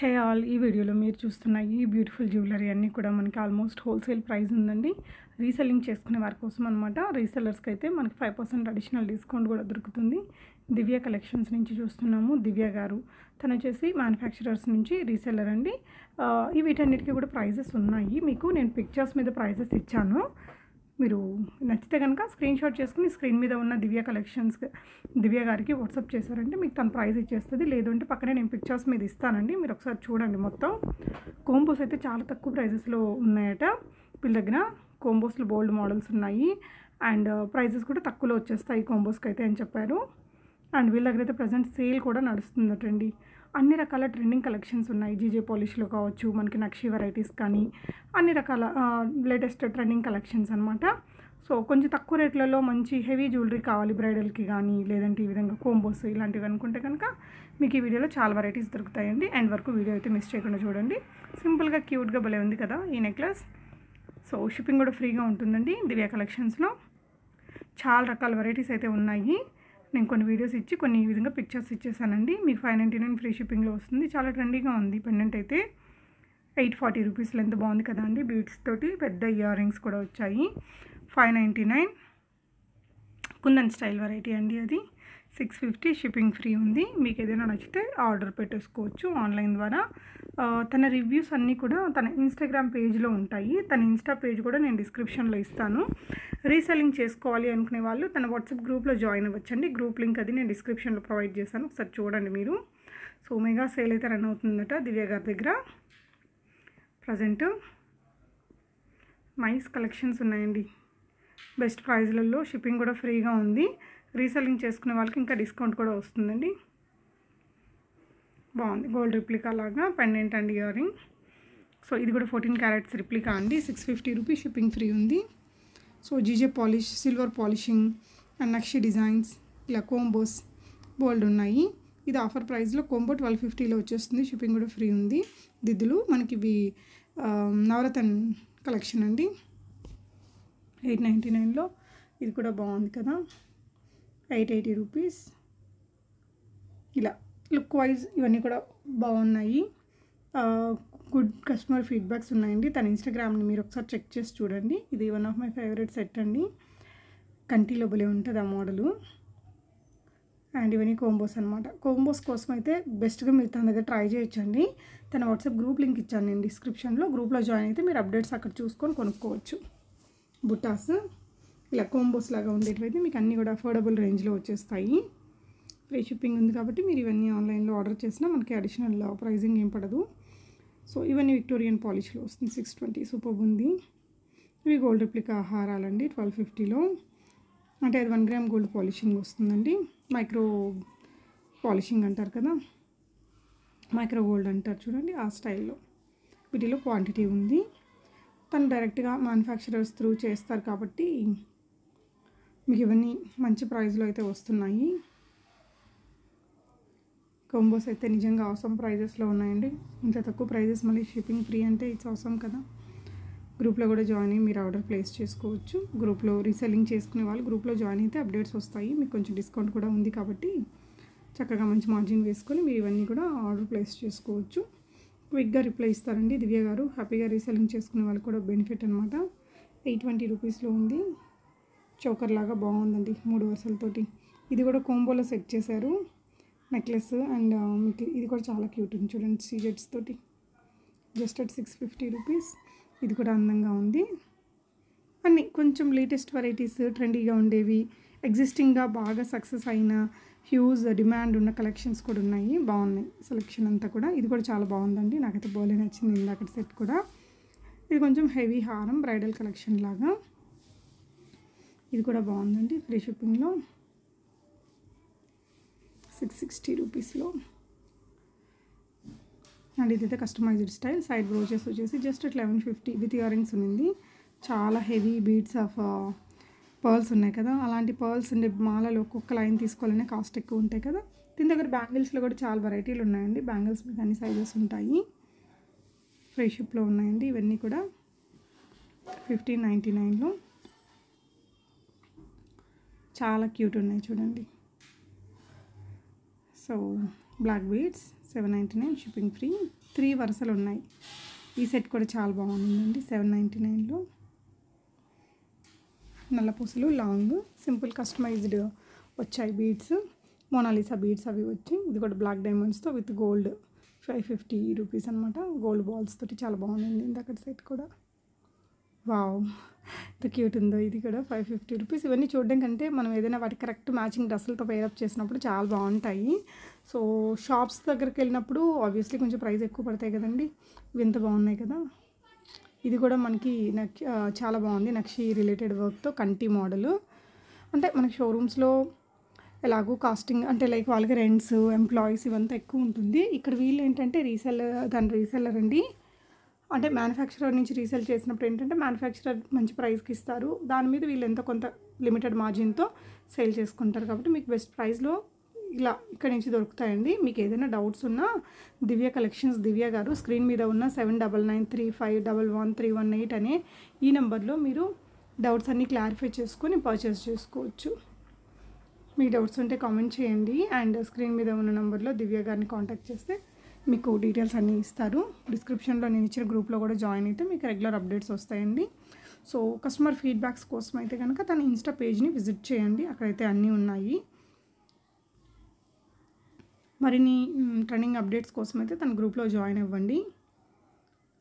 Hey all ఈ వీడియోలో మీరు చూస్తున్న ఈ బ్యూటిఫుల్ జ్యువెలరీ అన్నీ కూడా మనకి ఆల్మోస్ట్ హోల్సేల్ ప్రైస్ ఉందండి. రీసెల్లింగ్ చేసుకునే వారి కోసం అనమాట రీసెల్లర్స్కి అయితే మనకి ఫైవ్ పర్సెంట్ అడిషనల్ డిస్కౌంట్ కూడా దొరుకుతుంది. దివ్య కలెక్షన్స్ నుంచి చూస్తున్నాము. దివ్య గారు తను వచ్చేసి మ్యానుఫ్యాక్చరర్స్ నుంచి రీసెల్లర్ అండి. ఈ వీటన్నిటికీ కూడా ప్రైజెస్ ఉన్నాయి. మీకు నేను పిక్చర్స్ మీద ప్రైజెస్ ఇచ్చాను. మీరు నచ్చితే కనుక స్క్రీన్ షాట్ చేసుకుని స్క్రీన్ మీద ఉన్న దివ్య కలెక్షన్స్ దివ్య గారికి వాట్సాప్ చేశారంటే మీకు తన ప్రైస్ ఇచ్చేస్తుంది. లేదు అంటే పక్కనే నేను పిక్చర్స్ మీద ఇస్తానండి. మీరు ఒకసారి చూడండి మొత్తం. కోంబోస్ అయితే చాలా తక్కువ ప్రైజెస్లో ఉన్నాయట. వీళ్ళ దగ్గర కోంబోస్లో బోల్డ్ మోడల్స్ ఉన్నాయి. అండ్ ప్రైజెస్ uh, కూడా తక్కువలో వచ్చేస్తాయి కోంబోస్కి అయితే అని చెప్పారు. అండ్ వీళ్ళ దగ్గర అయితే ప్రజెంట్ సేల్ కూడా నడుస్తుందటండి. అన్ని రకాల ట్రెండింగ్ కలెక్షన్స్ ఉన్నాయి. జీజే పాలిష్లో కావచ్చు మనకి నక్షి వెరైటీస్ కానీ అన్ని రకాల లేటెస్ట్ ట్రెండింగ్ కలెక్షన్స్ అనమాట సో కొంచెం తక్కువ రేట్లలో మంచి హెవీ జ్యువెలరీ కావాలి బ్రైడల్కి కానీ లేదంటే ఈ విధంగా కోంబోస్ ఇలాంటివి అనుకుంటే కనుక మీకు ఈ వీడియోలో చాలా వెరైటీస్ దొరుకుతాయండి. అండ్ వరకు వీడియో అయితే మిస్ చేయకుండా చూడండి. సింపుల్గా క్యూట్గా భలే ఉంది కదా ఈ నెక్లెస్. సో షిప్పింగ్ కూడా ఫ్రీగా ఉంటుందండి దివ్య కలెక్షన్స్లో. చాలా రకాల వెరైటీస్ అయితే ఉన్నాయి. నేను కొన్ని వీడియోస్ ఇచ్చి కొన్ని ఈ విధంగా పిక్చర్స్ ఇచ్చేసానండి. మీకు ఫైవ్ నైంటీ నైన్ ఫ్రీ షిప్పింగ్లో వస్తుంది. చాలా ట్రెండీగా ఉంది. పెండెంట్ అయితే ఎయిట్ ఫార్టీ రూపీస్లో ఎంత బాగుంది కదా అండి. బీడ్స్ తోటి పెద్ద ఇయర్ రింగ్స్ కూడా వచ్చాయి. Five ninety nine kundan style variety అండి అది. సిక్స్ ఫిఫ్టీ షిప్పింగ్ ఫ్రీ ఉంది. మీకు ఏదైనా నచ్చితే ఆర్డర్ పెట్టేసుకోవచ్చు ఆన్లైన్ ద్వారా. తన రివ్యూస్ అన్నీ కూడా తన ఇన్స్టాగ్రామ్ పేజ్లో ఉంటాయి. తన ఇన్స్టా పేజ్ కూడా నేను డిస్క్రిప్షన్లో ఇస్తాను. రీసెల్లింగ్ చేసుకోవాలి అనుకునే వాళ్ళు తన వాట్సాప్ గ్రూప్లో జాయిన్ అవ్వచ్చండి. గ్రూప్ లింక్ అది నేను డిస్క్రిప్షన్లో ప్రొవైడ్ చేశాను. ఒకసారి చూడండి మీరు. సో మెగా సేల్ అయితే రన్ అవుతుందట దివ్య గారి దగ్గర. ప్రజెంట్ నైస్ కలెక్షన్స్ ఉన్నాయండి. బెస్ట్ ప్రైజ్లలో షిప్పింగ్ కూడా ఫ్రీగా ఉంది. రీసెల్లింగ్ చేసుకునే వాళ్ళకి ఇంకా డిస్కౌంట్ కూడా వస్తుందండి. బాగుంది. గోల్డ్ రిప్లికా లాగా pendant and ear ring so ఇది కూడా ఫోర్టీన్ క్యారెట్స్ రిప్లికా అండి. Six fifty rupees shipping free ఉంది. So G J polish silver polishing and nakshi designs ఇలా కోంబోస్ బోల్డ్ ఉన్నాయి. ఇది ఆఫర్ ప్రైస్లో కోంబో ట్వెల్వ్ ఫిఫ్టీలో వచ్చేస్తుంది. షిప్పింగ్ కూడా ఫ్రీ ఉంది. దిద్దులు మనకి ఇవి నవరతన్ కలెక్షన్ అండి. ఎయిట్ నైంటీ నైన్లో ఇది కూడా బాగుంది కదా. Eight eighty rupees. ఇలా లుక్ వైజ్ ఇవన్నీ కూడా బాగున్నాయి. గుడ్ కస్టమర్ ఫీడ్బ్యాక్స్ ఉన్నాయండి. తన ఇన్స్టాగ్రామ్ని మీరు ఒకసారి చెక్ చేసి చూడండి. ఇది one of my favourite set అండి. కంటిలో భలే ఉంటుంది ఆ మోడలు. అండ్ ఇవన్నీ కోంబోస్ అనమాట కోంబోస్ కోసం అయితే బెస్ట్గా మీరు తన దగ్గర ట్రై చేయొచ్చండి. తన వాట్సాప్ గ్రూప్ లింక్ ఇచ్చాను నేను డిస్క్రిప్షన్లో. గ్రూప్లో జాయిన్ అయితే మీరు అప్డేట్స్ అక్కడ చూసుకొని కొనుక్కోవచ్చు. బుట్టాస్ ఇలా కోంబోస్ లాగా ఉండేటివైతే మీకు అన్నీ కూడా అఫోర్డబుల్ రేంజ్లో వచ్చేస్తాయి. ఫ్రీ షిప్పింగ్ ఉంది కాబట్టి మీరు ఇవన్నీ ఆన్లైన్లో ఆర్డర్ చేసినా మనకి అడిషనల్ ప్రైజింగ్ uh, ఏం పడదు. సో ఇవన్నీ విక్టోరియన్ పాలిష్లో వస్తుంది. సిక్స్ ట్వంటీ సూపర్ ఉంది. ఇవి గోల్డ్ రిప్లికా హారాలండి ట్వెల్వ్ ఫిఫ్టీలో అంటే అది వన్ గ్రామ్ గోల్డ్ పాలిషింగ్ వస్తుందండి. మైక్రో పాలిషింగ్ అంటారు కదా. మైక్రో గోల్డ్ అంటారు చూడండి ఆ స్టైల్లో వీటిలో క్వాంటిటీ ఉంది. తను డైరెక్ట్గా మ్యానుఫ్యాక్చరర్స్ త్రూ చేస్తారు కాబట్టి మీకు ఇవన్నీ మంచి ప్రైస్లో అయితే వస్తున్నాయి. కొంబోస్ అయితే నిజంగా అవసరం ప్రైజెస్లో ఉన్నాయండి. ఇంత తక్కువ ప్రైజెస్ మళ్ళీ షిప్పింగ్ ఫ్రీ అంటే ఇట్స్ అవసరం కదా. గ్రూప్లో కూడా జాయిన్ అయ్యి మీరు ఆర్డర్ ప్లేస్ చేసుకోవచ్చు. గ్రూప్లో రీసెల్లింగ్ చేసుకునే వాళ్ళు గ్రూప్లో జాయిన్ అయితే అప్డేట్స్ వస్తాయి. మీకు కొంచెం డిస్కౌంట్ కూడా ఉంది కాబట్టి చక్కగా మంచి మార్జిన్ వేసుకొని మీరు ఇవన్నీ కూడా ఆర్డర్ ప్లేస్ చేసుకోవచ్చు. క్విక్గా రిప్లై ఇస్తారండి. దివ్య గారు హ్యాపీగా రీసెల్లింగ్ చేసుకునే వాళ్ళకి కూడా బెనిఫిట్ అనమాట ఎయిట్ ట్వంటీ రూపీస్లో ఉంది. చోకర్ లాగా బాగుందండి మూడు వరుసలతోటి. ఇది కూడా కోంబోలో సెట్ చేశారు. నెక్లెస్ అండ్ మీకు ఇది కూడా చాలా క్యూట్ ఉంది చూడండి సీజెట్స్ తోటి. Just at six fifty rupees. ఇది కూడా అందంగా ఉంది. అన్నీ కొంచెం లేటెస్ట్ వెరైటీస్ ట్రెండీగా ఉండేవి. ఎగ్జిస్టింగ్గా బాగా సక్సెస్ అయిన హ్యూజ్ డిమాండ్ ఉన్న కలెక్షన్స్ కూడా ఉన్నాయి. బాగున్నాయి సెలెక్షన్ అంతా కూడా. ఇది కూడా చాలా బాగుందండి. నాకైతే బోలే నచ్చింది ఇందాక సెట్ కూడా. ఇది కొంచెం హెవీ హారం బ్రైడల్ కలెక్షన్ లాగా. ఇది కూడా బాగుందండి ఫ్రీ షిప్పింగ్లో. సిక్స్ సిక్స్టీ రూపీస్లో. అండ్ ఇదైతే కస్టమైజ్డ్ స్టైల్ సైడ్ బ్రోచెస్ వచ్చేసి just eleven fifty with earrings ఉంది చాలా హెవీ బీడ్స్ ఆఫ్ పర్ల్స్ ఉన్నాయి కదా. అలాంటి పర్ల్స్ ఉండే మాలలో ఒక్కొక్క లైన్ తీసుకోవాలనే కాస్ట్ ఎక్కువ ఉంటాయి కదా. దీని దగ్గర బ్యాంగిల్స్లో కూడా చాలా వెరైటీలు ఉన్నాయండి. బ్యాంగిల్స్ మీకు అన్ని సైజెస్ ఉంటాయి. ఫ్రీ షిప్లో ఉన్నాయండి. ఇవన్నీ కూడా ఫిఫ్టీన్ నైంటీ నైన్లో. చాలా క్యూట్ ఉన్నాయి చూడండి. So black beads seven ninety nine shipping free three వరుసలు ఉన్నాయి. ఈ సెట్ కూడా చాలా బాగుందండి సెవెన్ నైంటీ నైన్లో నల్ల పూసలు లాంగ్ సింపుల్ కస్టమైజ్డ్ వచ్చాయి బీడ్స్ మోనాలిసా బీడ్స్ అవి వచ్చి ఇది కూడా black డైమండ్స్తో with gold five fifty rupees అనమాట గోల్డ్ బాల్స్ తోటి చాలా బాగుంది ఇందాక సెట్ కూడా. వావ్. ఎంత క్యూట్ ఉందో. ఇది కూడా ఫైవ్ ఫిఫ్టీ రూపీస్. ఇవన్నీ చూడడం కంటే మనం ఏదైనా వాటి కరెక్ట్ మ్యాచింగ్ డ్రెస్సులతో పేరప్ చేసినప్పుడు చాలా బాగుంటాయి. సో షాప్స్ దగ్గరికి వెళ్ళినప్పుడు ఆబ్వియస్లీ కొంచెం ప్రైస్ ఎక్కువ పడతాయి కదండి. వింత బాగున్నాయి కదా. ఇది కూడా మనకి నక్ చాలా బాగుంది. నక్షి రిలేటెడ్ వర్క్తో కంటి మోడల్ అంటే మనకి షోరూమ్స్లో ఎలాగో కాస్టింగ్ అంటే లైక్ వాళ్ళకి రెంట్స్ ఎంప్లాయీస్ ఇవంతా ఎక్కువ ఉంటుంది. ఇక్కడ వీళ్ళు ఏంటంటే రీసెల్లర్ దాని రీసెల్లర్ అండి. అంటే మ్యానుఫ్యాక్చరర్ నుంచి రీసెల్ చేసినప్పుడు ఏంటంటే మ్యానుఫ్యాక్చరర్ మంచి ప్రైస్కి ఇస్తారు. దాని మీద వీళ్ళు ఎంత కొంత లిమిటెడ్ మార్జిన్తో సేల్ చేసుకుంటారు కాబట్టి మీకు బెస్ట్ ప్రైస్లో ఇలా ఇక్కడి నుంచి దొరుకుతాయండి. మీకు ఏదైనా డౌట్స్ ఉన్నా దివ్య కలెక్షన్స్ దివ్య గారు స్క్రీన్ మీద ఉన్న seven double nine three five double one three one eight అనే ఈ నెంబర్లో మీరు డౌట్స్ అన్నీ క్లారిఫై చేసుకొని పర్చేస్ చేసుకోవచ్చు. మీకు డౌట్స్ ఉంటే కామెంట్ చేయండి. అండ్ స్క్రీన్ మీద ఉన్న నెంబర్లో దివ్య గారిని కాంటాక్ట్ చేస్తే మీకు డీటెయిల్స్ అన్నీ ఇస్తారు. డిస్క్రిప్షన్లో నేను ఇచ్చిన గ్రూప్లో కూడా జాయిన్ అయితే మీకు రెగ్యులర్ అప్డేట్స్ వస్తాయండి. సో కస్టమర్ ఫీడ్బ్యాక్స్ కోసం అయితే కనుక తన ఇన్స్టా పేజ్ని విజిట్ చేయండి. అక్కడైతే అన్నీ ఉన్నాయి. మరిన్ని ట్రెండింగ్ అప్డేట్స్ కోసం అయితే తన గ్రూప్లో జాయిన్ అవ్వండి.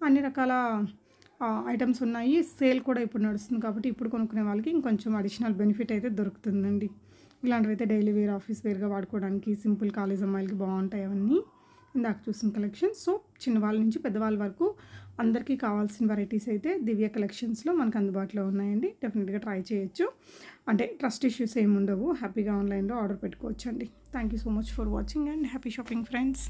అన్ని రకాల ఐటమ్స్ ఉన్నాయి. సేల్ కూడా ఇప్పుడు నడుస్తుంది కాబట్టి ఇప్పుడు కొనుక్కునే వాళ్ళకి ఇంకొంచెం అడిషనల్ బెనిఫిట్ అయితే దొరుకుతుందండి. ఇలాంటివి అయితే డైలీ వేర్ ఆఫీస్ వేర్గా వాడుకోవడానికి సింపుల్ కాలేజ్ అమ్మాయిలకి బాగుంటాయి అవన్నీ. ఇందాక చూసిన కలెక్షన్ సో చిన్నవాళ్ళ నుంచి పెద్దవాళ్ళ వరకు అందరికీ కావాల్సిన వెరైటీస్ అయితే దివ్య కలెక్షన్స్లో మనకు అందుబాటులో ఉన్నాయండి. డెఫినెట్గా ట్రై చేయొచ్చు. అంటే ట్రస్ట్ ఇష్యూస్ ఏమి ఉండవు. హ్యాపీగా ఆన్లైన్లో ఆర్డర్ పెట్టుకోవచ్చు అండి thank you so much for watching and happy shopping friends